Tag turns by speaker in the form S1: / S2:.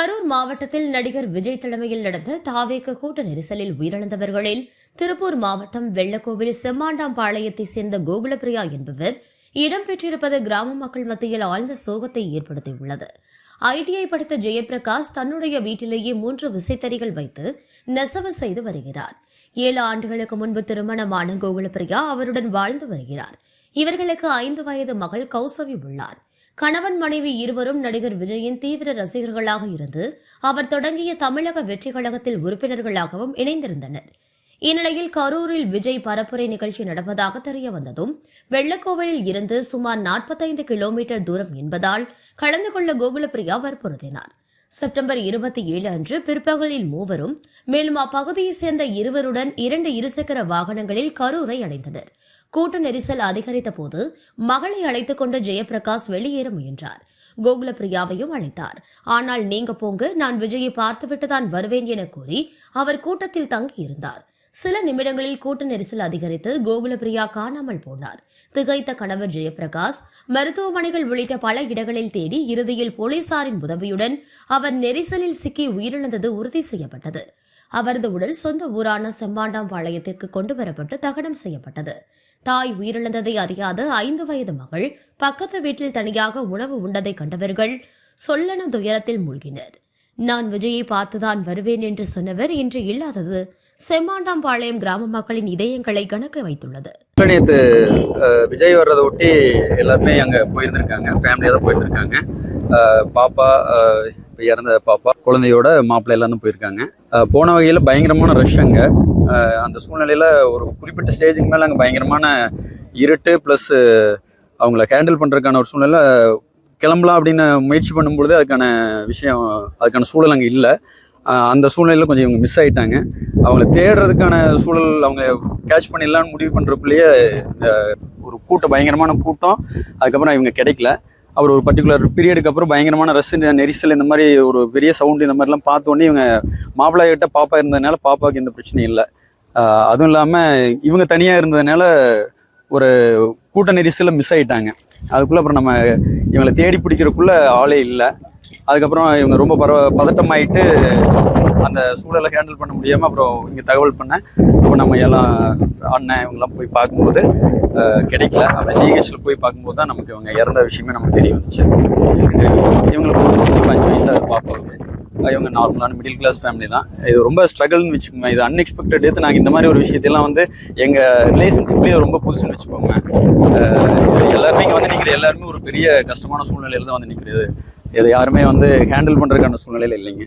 S1: கரூர் மாவட்டத்தில் நடிகர் விஜய் தலைமையில் நடந்த தாவேக கூட்ட நெரிசலில் உயிரிழந்தவர்களில் திருப்பூர் மாவட்டம் வெள்ளக்கோவில் செம்மாண்டாம்பாளையத்தை சேர்ந்த கோகுலபிரியா என்பவர் இடம்பெற்றிருப்பது கிராம மக்கள் மத்தியில் ஆழ்ந்த சோகத்தை ஏற்படுத்தியுள்ளது. ஐடிஐ படித்த ஜெயபிரகாஷ் தன்னுடைய வீட்டிலேயே மூன்று விசைத்தறிகள் வைத்து நெசவு செய்து வருகிறார். ஏழு ஆண்டுகளுக்கு முன்பு திருமணமான கோகுலபிரியா அவருடன் வாழ்ந்து வருகிறார். இவர்களுக்கு ஐந்து வயது மகள் கௌசவி உள்ளார். கணவன் மனைவி இருவரும் நடிகர் விஜயின் தீவிர ரசிகர்களாக இருந்து அவர் தொடங்கிய தமிழக வெற்றி கழகத்தில் உறுப்பினர்களாகவும் இணைந்திருந்தனர். இந்நிலையில் கரூரில் விஜய் பரப்புரை நிகழ்ச்சி நடப்பதாக தெரிய வந்ததும் வெள்ளக்கோவிலில் இருந்து சுமார் 45 கிலோமீட்டர் தூரம் என்பதால் கலந்து கொள்ள கோகுலப்பிரியா வற்புறுத்தினார். செப்டம்பர் இருபத்தி ஏழு அன்று பிற்பகலில் மூவரும் மேலும் அப்பகுதியைச் சேர்ந்த இருவருடன் இரண்டு இருசக்கர வாகனங்களில் கரூரை அடைந்தனர். கூட்ட நெரிசல் அதிகரித்த போது மகளை அழைத்துக் கொண்டு ஜெயபிரகாஷ் வெளியேற முயன்றார். கோகுலப்பிரியாவையும் அழைத்தார். ஆனால் நீங்க போங்க நான் விஜயை பார்த்துவிட்டுதான் வருவேன் என கூறி அவர் கூட்டத்தில் தங்கியிருந்தார். சில நிமிடங்களில் கூட்ட நெரிசல் அதிகரித்து கோகுலபிரியா காணாமல் போனார். திகைத்த கணவர் ஜெயபிரகாஷ் மருத்துவமனைகள் உள்ளிட்ட பல இடங்களில் தேடி இறுதியில் போலீசாரின் உதவியுடன் அவர் நெரிசலில் சிக்கி உயிரிழந்தது உறுதி செய்யப்பட்டது. அவரது உடல் சொந்த ஊரான செம்பாண்டாம்பாளையத்திற்கு கொண்டு வரப்பட்டு தகனம் செய்யப்பட்டது. தாய் உயிரிழந்ததை அறியாத ஐந்து வயது மகள் பக்கத்து வீட்டில் தனியாக உணவு உண்டதை கண்டவர்கள் சொல்லன துயரத்தில் மூழ்கினர். நான் விஜயை பார்த்துதான் வருவேன் என்று சொன்னவர் இன்று இல்லாதது செம்மாண்டாம்பாளையம் கிராம மக்களின் இதயங்களை கணக்க வைத்துள்ளது.
S2: நேற்று விஜய் வர்றதை ஒட்டி எல்லாருமே அங்கே போயிருந்திருக்காங்க. ஃபேமிலியாக தான் போயிருந்திருக்காங்க. பாப்பா இப்போ இறந்த பாப்பா குழந்தையோட மாப்பிள்ளை எல்லாரும் போயிருக்காங்க. போன வகையில் பயங்கரமான ரஷ் அங்கே. அந்த சூழ்நிலையில் ஒரு குறிப்பிட்ட ஸ்டேஜுக்கு மேலே அங்கே பயங்கரமான இருட்டு ப்ளஸ் அவங்கள ஹேண்டில் பண்ணுறதுக்கான ஒரு சூழ்நிலை கிளம்பலாம் அப்படின்னு முயற்சி பண்ணும்பொழுது அதுக்கான விஷயம் அதுக்கான சூழல் அங்கே இல்லை. அந்த சூழ்நிலையில் கொஞ்சம் இவங்க மிஸ் ஆயிட்டாங்க. அவங்கள தேடுறதுக்கான சூழல் அவங்க கேட்ச் பண்ணிடலாம்னு முடிவு பண்ணுறக்குள்ளேயே ஒரு கூட்டம் பயங்கரமான கூட்டம். அதுக்கப்புறம் இவங்க கிடைக்கல. அவர் ஒரு பர்டிகுலர் பீரியடுக்கு அப்புறம் பயங்கரமான ரஸ் நெரிசல் இந்த மாதிரி ஒரு பெரிய சவுண்டு இந்த மாதிரிலாம் பார்த்தோன்னே இவங்க மாப்பிள்ளை கிட்ட பாப்பா இருந்ததுனால பாப்பாவுக்கு எந்த பிரச்சனையும் இல்லை. அதுவும் இல்லாமல் இவங்க தனியாக இருந்ததுனால ஒரு கூட்ட நெரிசலில் மிஸ் ஆகிட்டாங்க அதுக்குள்ளே அப்புறம் நம்ம இவங்களை தேடி பிடிக்கிறதுக்குள்ளே ஆளே இல்லை. அதுக்கப்புறம் இவங்க ரொம்ப பரவ பதட்டமாயிட்டு அந்த சூழலை ஹேண்டில் பண்ண முடியாமல் அப்புறம் இங்கே தகவல் பண்ணேன் அப்போ நம்ம எல்லாம் அண்ணன் இவங்கெல்லாம் போய் பார்க்கும்போது கிடைக்கல. அப்புறம் ஜிஹெச்சில் போய் பார்க்கும்போது தான் நமக்கு இவங்க இறந்த விஷயமே நமக்கு தெரிய வந்துச்சு. இவங்களுக்கு ஒரு நூற்றி அஞ்சு வயசாக பாப்பாவுக்கு இவங்க நார்மலான மிடில் கிளாஸ் ஃபேமிலி தான். இது ரொம்ப ஸ்ட்ரகிள்னு வச்சுக்கோங்க. இது அன்எக்ஸ்பெக்டட் எடுத்து நாங்கள் இந்த மாதிரி ஒரு விஷயத்தெல்லாம் வந்து எங்கள் ரிலேஷன்ஷிப்லேயே ரொம்ப புதுசுன்னு வச்சுக்கோங்க. எல்லாருமே இங்கே வந்து நிற்கிற எல்லாருமே ஒரு பெரிய கஷ்டமான சூழ்நிலையில் தான் வந்து நிற்கிறது இதை யாருமே வந்து ஹேண்டில் பண்ணுறதுக்கான சூழ்நிலையில் இல்லைங்க.